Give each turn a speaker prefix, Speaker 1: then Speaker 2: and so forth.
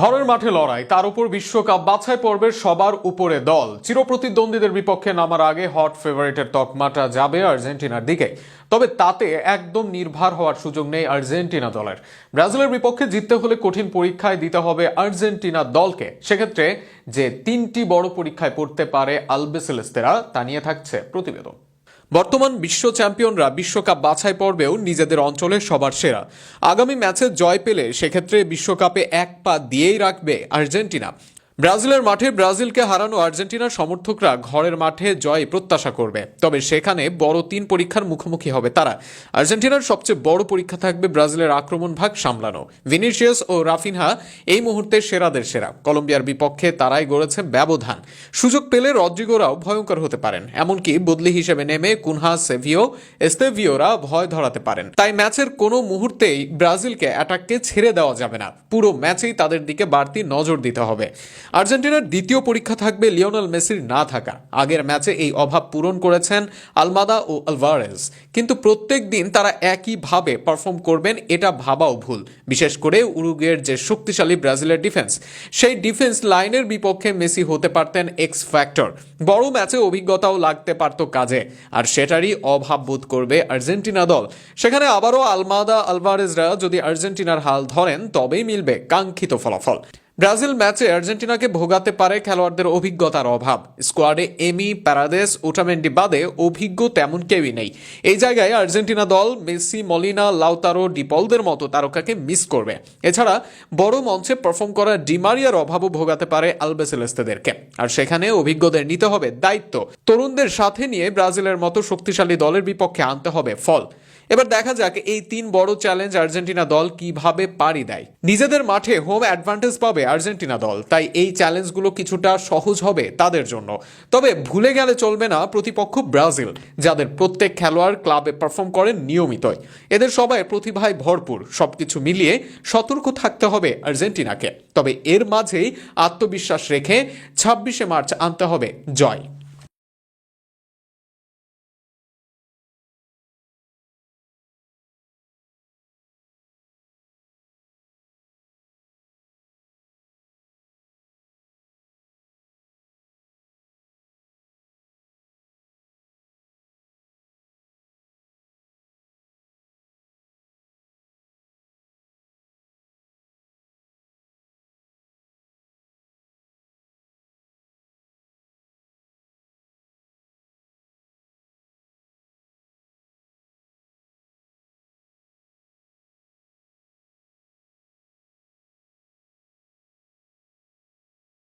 Speaker 1: ঘরের মাঠে লড়াই, তার উপর বিশ্বকাপ বাছাই পর্বের সবার উপরে দল। চিরপ্রতিদ্বন্দ্বীদের বিপক্ষে নামার আগে হট ফেভারিটের তকমাটা যাবে আর্জেন্টিনার দিকে। তবে তাতে একদম নির্ভর হওয়ার সুযোগ নেই আর্জেন্টিনা দলের। ব্রাজিলের বিপক্ষে জিততে হলে কঠিন পরীক্ষায় দিতে হবে আর্জেন্টিনা দলকে। সেক্ষেত্রে যে তিনটি বড় পরীক্ষায় পড়তে পারে আলবেসেলেস্তেরা, তা নিয়ে থাকছে প্রতিবেদন। বর্তমান বিশ্ব চ্যাম্পিয়নরা বিশ্বকাপ বাছাই পর্বেও নিজেদের অঞ্চলে সবার সেরা। আগামী ম্যাচে জয় পেলে সেক্ষেত্রে বিশ্বকাপে এক পা দিয়েই রাখবে আর্জেন্টিনা। ব্রাজিলের মাঠে ব্রাজিলকে হারানো আর্জেন্টিনার সমর্থকরা ঘরের মাঠে জয় প্রত্যাশা করবে। তবে সেখানে বড় তিন পরীক্ষার মুখোমুখি হবে তারা। আর্জেন্টিনার সবচেয়ে বড় পরীক্ষা থাকবে ব্রাজিলের আক্রমণ ভাগ সামলানো। ভিনিসিয়াস ও রাফিনহা এই মুহূর্তে সেরাদের সেরা। কলম্বিয়ার বিপক্ষে তারাই গড়েছে ব্যবধান। সুযোগ পেলে রদ্রিগোরাও ভয়ঙ্কর হতে পারেন। এমনকি বদলি হিসেবে নেমে কুনহা, সেভিও, এস্তেভিওরা ভয় ধরাতে পারেন। তাই ম্যাচের কোনো মুহূর্তেই ব্রাজিলকে অ্যাটাককে ছেড়ে দেওয়া যাবে না। পুরো ম্যাচেই তাদের দিকে বাড়তি নজর দিতে হবে। আর্জেন্টিনার দ্বিতীয় পরীক্ষা থাকবে লিওনেল মেসির না থাকা। আগের ম্যাচে এই অভাব পূরণ করেছেন আলমাদা ও আলভারেজ। কিন্তু প্রত্যেক দিন তারা একইভাবে পারফর্ম করবেন, এটা ভাবাও ভুল। বিশেষ করে উরুগুয়ের যে শক্তিশালী ব্রাজিলের ডিফেন্স সেই ডিফেন্স লাইনের বিপক্ষে মেসি হতে পারতেন এক্স ফ্যাক্টর বড় ম্যাচে অভিজ্ঞতাও লাগতে পারত কাজে। আর সেটারই অভাব বোধ করবে আর্জেন্টিনা দল। সেখানে আবারও আলমাদা, আলভারেজরা যদি আর্জেন্টিনার হাল ধরেন, তবেই মিলবে কাঙ্ক্ষিত ফলাফল। ব্রাজিল ম্যাচে আর্জেন্টিনাকে ভোগাতে পারে খেলোয়াড়দের অভিজ্ঞতার অভাব। স্কোয়াডে এমি প্যারাদেস ওটামেন্ডি বাদে অভিজ্ঞ তেমন কেউই নেই। এই জায়গায় আর্জেন্টিনা দল মেসি, মলিনা, লাউতারো, ডিপলদের মতো তারকাকে মিস করবে। এছাড়া বড় মঞ্চে পারফর্ম করা ডিমারিয়ার অভাবও ভোগাতে পারে আলবেসেলেস্তেদেরকে। আর সেখানে অভিজ্ঞদের নিতে হবে দায়িত্ব। তরুণদের সাথে নিয়ে ব্রাজিলের মতো শক্তিশালী দলের বিপক্ষে আনতে হবে ফল। এবার দেখা যাক এই তিন বড় চ্যালেঞ্জ আর্জেন্টিনা দল কীভাবে পাড়ি দেয়। নিজেদের মাঠে হোম অ্যাডভান্টেজ পাবে আর্জেন্টিনা দল, তাই এই চ্যালেঞ্জগুলো কিছুটা সহজ হবে তাদের জন্য। তবে ভুলে গেলে চলবে না প্রতিপক্ষ ব্রাজিল, যাদের প্রত্যেক খেলোয়াড় ক্লাবে পারফর্ম করেন নিয়মিতই। এদের সবাই প্রতিভায় ভরপুর, সবকিছু মিলিয়ে সতর্ক থাকতে হবে আর্জেন্টিনাকে। তবে এর মাঝেই আত্মবিশ্বাস রেখে ছাব্বিশে মার্চ আনতে হবে জয়।